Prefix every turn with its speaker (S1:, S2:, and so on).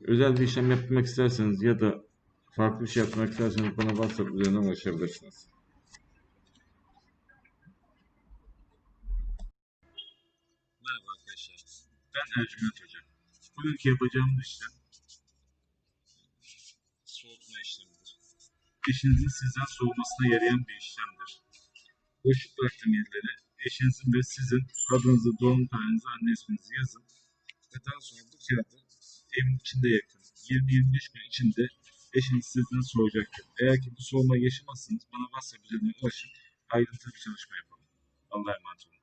S1: Özel bir işlem yapmak isterseniz ya da farklı bir şey yapmak isterseniz bana WhatsApp üzerinden ulaşabilirsiniz. Merhaba arkadaşlar. Ben Ercüment Hoca. Bugünkü yapacağımız işlem soğutma işlemidir. Eşinizin sizden soğumasına yarayan bir işlemdir. Boşluk bıraktığım yerlere eşinizin ve sizin adınızı, doğum tarihinizi, anne isminizi yazın. Ve daha sonra bu kağıdı evin içinde yakın. 20-25 gün içinde eşiniz sizden soğuyacaktır. Eğer ki bu soğuma yaşamazsanız bana WhatsApp üzerinden ulaşın. Ayrıntılı bir çalışma yapalım. Allah'a emanet olun.